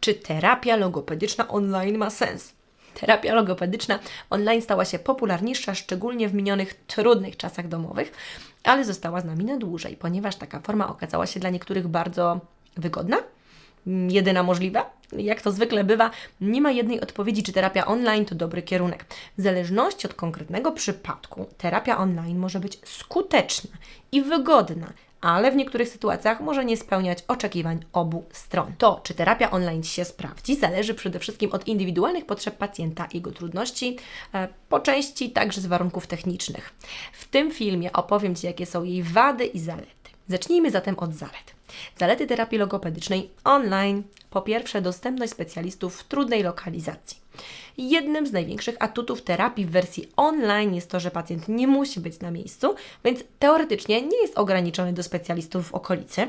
Czy terapia logopedyczna online ma sens? Terapia logopedyczna online stała się popularniejsza, szczególnie w minionych trudnych czasach domowych, ale została z nami na dłużej, ponieważ taka forma okazała się dla niektórych bardzo wygodna, mm, jedyna możliwa. Jak to zwykle bywa, nie ma jednej odpowiedzi, czy terapia online to dobry kierunek. W zależności od konkretnego przypadku, terapia online może być skuteczna i wygodna, ale w niektórych sytuacjach może nie spełniać oczekiwań obu stron. To, czy terapia online się sprawdzi, zależy przede wszystkim od indywidualnych potrzeb pacjenta i jego trudności, e, po części także z warunków technicznych. W tym filmie opowiem Ci, jakie są jej wady i zalety. Zacznijmy zatem od zalet. Zalety terapii logopedycznej online. Po pierwsze, dostępność specjalistów w trudnej lokalizacji. Jednym z największych atutów terapii w wersji online jest to, że pacjent nie musi być na miejscu, więc teoretycznie nie jest ograniczony do specjalistów w okolicy.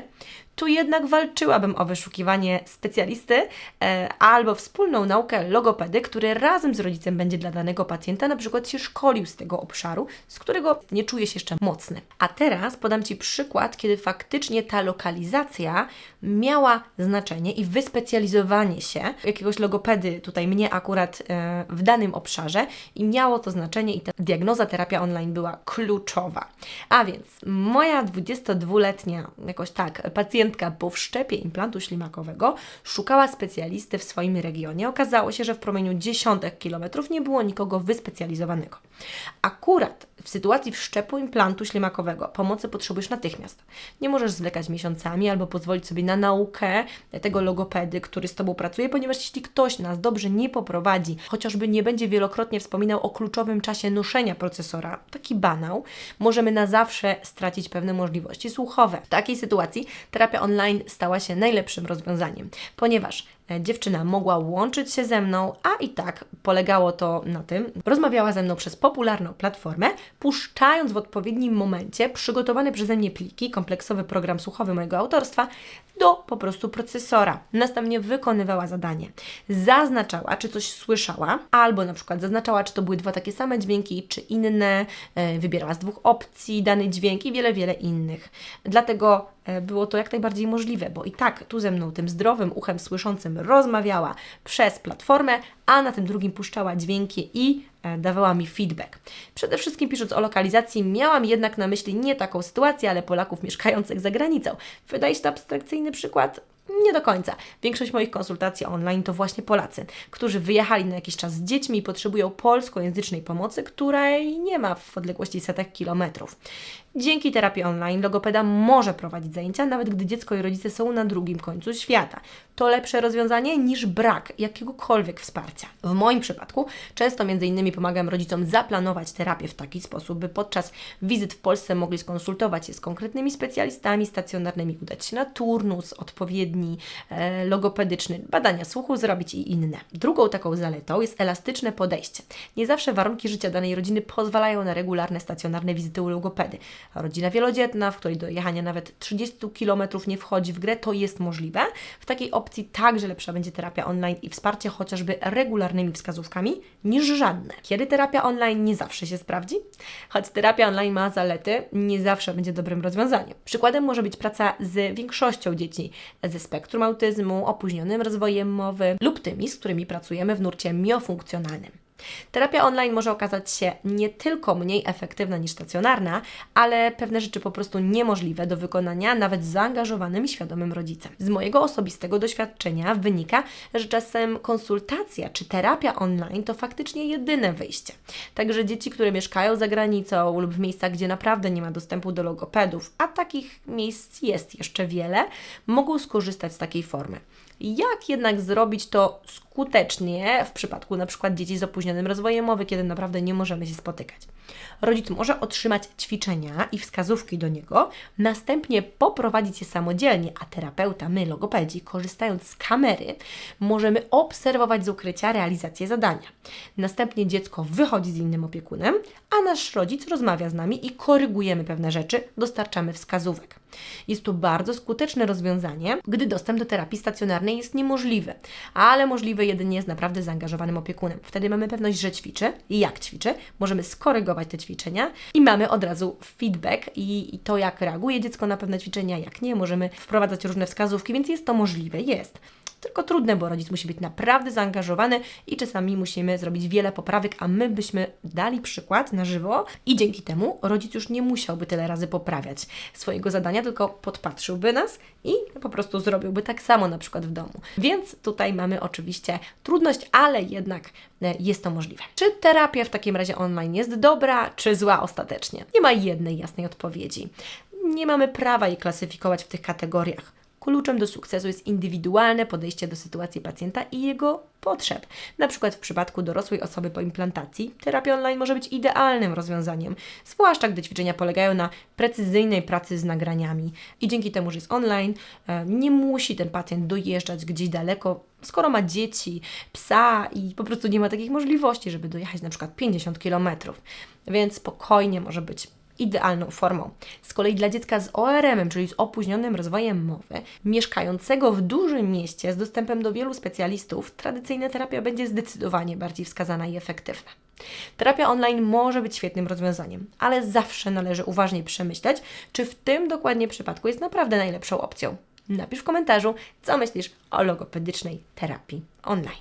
Tu jednak walczyłabym o wyszukiwanie specjalisty e, albo wspólną naukę logopedy, który razem z rodzicem będzie dla danego pacjenta na przykład się szkolił z tego obszaru, z którego nie czuje się jeszcze mocny. A teraz podam Ci przykład, kiedy faktycznie ta lokalizacja miała znaczenie i wyspecjalizowanie się jakiegoś logopedy, tutaj mnie akurat e, w danym obszarze i miało to znaczenie i ta diagnoza terapia online była kluczowa. A więc moja 22-letnia jakoś tak pacjentka pacjentka po wszczepie implantu ślimakowego szukała specjalisty w swoim regionie. Okazało się, że w promieniu dziesiątek kilometrów nie było nikogo wyspecjalizowanego. Akurat w sytuacji wszczepu implantu ślimakowego pomocy potrzebujesz natychmiast. Nie możesz zwlekać miesiącami albo pozwolić sobie na naukę tego logopedy, który z Tobą pracuje, ponieważ jeśli ktoś nas dobrze nie poprowadzi, chociażby nie będzie wielokrotnie wspominał o kluczowym czasie noszenia procesora, taki banał, możemy na zawsze stracić pewne możliwości słuchowe. W takiej sytuacji terapia online stała się najlepszym rozwiązaniem, ponieważ dziewczyna mogła łączyć się ze mną, a i tak polegało to na tym, rozmawiała ze mną przez popularną platformę, puszczając w odpowiednim momencie przygotowane przeze mnie pliki, kompleksowy program słuchowy mojego autorstwa do po prostu procesora. Następnie wykonywała zadanie. Zaznaczała, czy coś słyszała, albo na przykład zaznaczała, czy to były dwa takie same dźwięki, czy inne, e, wybierała z dwóch opcji dany dźwięk i wiele, wiele innych. Dlatego e, było to jak najbardziej możliwe, bo i tak tu ze mną, tym zdrowym uchem słyszącym, rozmawiała przez platformę, a na tym drugim puszczała dźwięki i dawała mi feedback. Przede wszystkim pisząc o lokalizacji, miałam jednak na myśli nie taką sytuację, ale Polaków mieszkających za granicą. Wydaje się to abstrakcyjny przykład? Nie do końca. Większość moich konsultacji online to właśnie Polacy, którzy wyjechali na jakiś czas z dziećmi i potrzebują polskojęzycznej pomocy, której nie ma w odległości setek kilometrów. Dzięki terapii online logopeda może prowadzić zajęcia, nawet gdy dziecko i rodzice są na drugim końcu świata. To lepsze rozwiązanie niż brak jakiegokolwiek wsparcia. W moim przypadku często innymi pomagam rodzicom zaplanować terapię w taki sposób, by podczas wizyt w Polsce mogli skonsultować się z konkretnymi specjalistami stacjonarnymi, udać się na turnus odpowiedni, e, logopedyczny, badania słuchu zrobić i inne. Drugą taką zaletą jest elastyczne podejście. Nie zawsze warunki życia danej rodziny pozwalają na regularne stacjonarne wizyty u logopedy rodzina wielodzietna, w której dojechanie nawet 30 km nie wchodzi w grę, to jest możliwe. W takiej opcji także lepsza będzie terapia online i wsparcie chociażby regularnymi wskazówkami niż żadne. Kiedy terapia online nie zawsze się sprawdzi? Choć terapia online ma zalety, nie zawsze będzie dobrym rozwiązaniem. Przykładem może być praca z większością dzieci ze spektrum autyzmu, opóźnionym rozwojem mowy lub tymi, z którymi pracujemy w nurcie miofunkcjonalnym. Terapia online może okazać się nie tylko mniej efektywna niż stacjonarna, ale pewne rzeczy po prostu niemożliwe do wykonania nawet zaangażowanym i świadomym rodzicem. Z mojego osobistego doświadczenia wynika, że czasem konsultacja czy terapia online to faktycznie jedyne wyjście. Także dzieci, które mieszkają za granicą lub w miejscach, gdzie naprawdę nie ma dostępu do logopedów, a takich miejsc jest jeszcze wiele, mogą skorzystać z takiej formy. Jak jednak zrobić to skutecznie w przypadku na przykład dzieci z opóźnionym rozwojem mowy, kiedy naprawdę nie możemy się spotykać? Rodzic może otrzymać ćwiczenia i wskazówki do niego, następnie poprowadzić je samodzielnie, a terapeuta, my, logopedzi, korzystając z kamery, możemy obserwować z ukrycia realizację zadania. Następnie dziecko wychodzi z innym opiekunem, a nasz rodzic rozmawia z nami i korygujemy pewne rzeczy, dostarczamy wskazówek. Jest to bardzo skuteczne rozwiązanie, gdy dostęp do terapii stacjonarnej jest niemożliwy, ale możliwy jedynie z naprawdę zaangażowanym opiekunem. Wtedy mamy pewność, że ćwiczy i jak ćwiczy, możemy skorygować te ćwiczenia i mamy od razu feedback i, i to, jak reaguje dziecko na pewne ćwiczenia, jak nie, możemy wprowadzać różne wskazówki, więc jest to możliwe, jest. Tylko trudne, bo rodzic musi być naprawdę zaangażowany i czasami musimy zrobić wiele poprawek, a my byśmy dali przykład na żywo i dzięki temu rodzic już nie musiałby tyle razy poprawiać swojego zadania, tylko podpatrzyłby nas i po prostu zrobiłby tak samo na przykład w domu. Więc tutaj mamy oczywiście trudność, ale jednak e, jest to możliwe. Czy terapia w takim razie online jest dobra, czy zła ostatecznie? Nie ma jednej jasnej odpowiedzi. Nie mamy prawa jej klasyfikować w tych kategoriach. Kluczem do sukcesu jest indywidualne podejście do sytuacji pacjenta i jego potrzeb. Na przykład w przypadku dorosłej osoby po implantacji terapia online może być idealnym rozwiązaniem, zwłaszcza gdy ćwiczenia polegają na precyzyjnej pracy z nagraniami. I dzięki temu, że jest online, e, nie musi ten pacjent dojeżdżać gdzieś daleko, skoro ma dzieci, psa i po prostu nie ma takich możliwości, żeby dojechać na przykład 50 km. Więc spokojnie może być idealną formą. Z kolei dla dziecka z ORM, czyli z opóźnionym rozwojem mowy, mieszkającego w dużym mieście z dostępem do wielu specjalistów, tradycyjna terapia będzie zdecydowanie bardziej wskazana i efektywna. Terapia online może być świetnym rozwiązaniem, ale zawsze należy uważnie przemyśleć, czy w tym dokładnie przypadku jest naprawdę najlepszą opcją. Napisz w komentarzu, co myślisz o logopedycznej terapii online.